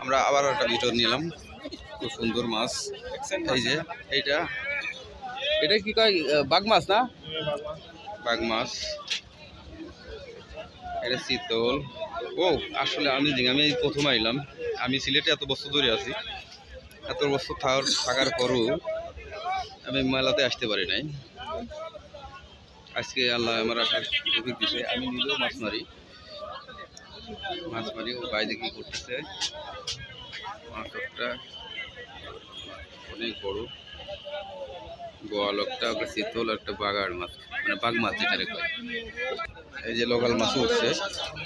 আমরা আবার একটা ভিডিও নিলাম। খুব সুন্দর মাছ। এই যে, এইটা। এটা কি কয় বাঘ মাছ না? বাঘ মাছ। এটা শীতল। ও, আসলে আমি আমি প্রথম আইলাম। আমি সিলেটে এত বছর ধরে আছি। এত বছর থাকার পরও আমি মেলাতে আসতে পারি নাই। আজকে আল্লাহ আমার আসার দিছে। আমি নিজেও মাছ মারি। মাছ মারি, ও বাইরে কি করতেছে মাছটা অনেক বড়। গোয়াল একটা শীতল, একটা বাগার মাছ মানে বাঘ মাছ যেটা কয়। এই যে লোকাল মাছ উঠছে,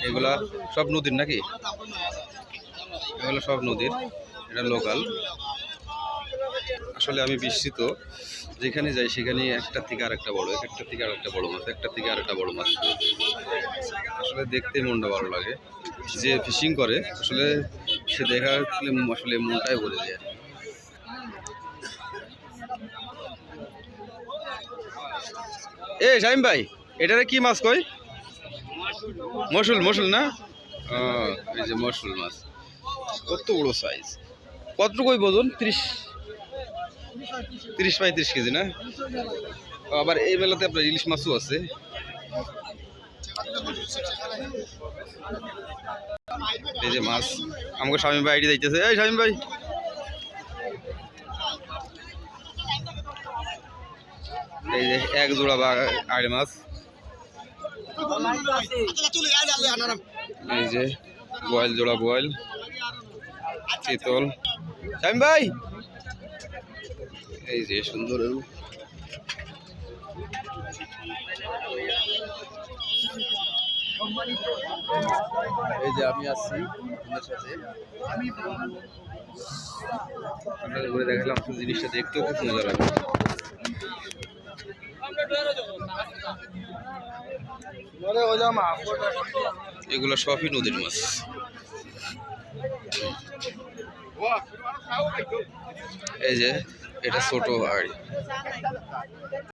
এগুলা সব নদীর নাকি? এগুলো সব নদীর, এটা লোকাল। আসলে আমি বিস্মিত। যেখানে যাই সেখানে একটা থেকে আরেকটা বড়, এক একটা থেকে আরেকটা বড় মাছ একটা থেকে আরেকটা বড় মাছ। আসলে দেখতে মনটা ভালো লাগে। যে ফিশিং করে, আসলে সে ফলে আসলে মনটাই ভরে যায়। এ, শাহিম ভাই, এটারে কি মাছ কই? মসুল মসুল না? এই যে মসুল মাছ। কত বড় সাইজ কতটুকু ওই ওজন ত্রিশ তিরিশ পঁয়ত্রিশ কেজি, না? আবার এই মেলাতে আপনার ইলিশ মাছও আছে। এই যে মাছ, আমাকে স্বামী ভাই আইডি দিতেছে। এই স্বামী ভাই। এই যে এক জোড়া বা আড়ে মাছ। এই যে বয়েল জোড়া বয়েল, চিতল। স্বামী ভাই! এই যে সুন্দর এই যে আমি আসছি আপনাদের ঘুরে দেখালাম আসলে জিনিসটা দেখতেও খুব মজা লাগে এগুলো সবই নদীর মাছ। এই যে এটা ছোট হাড়ি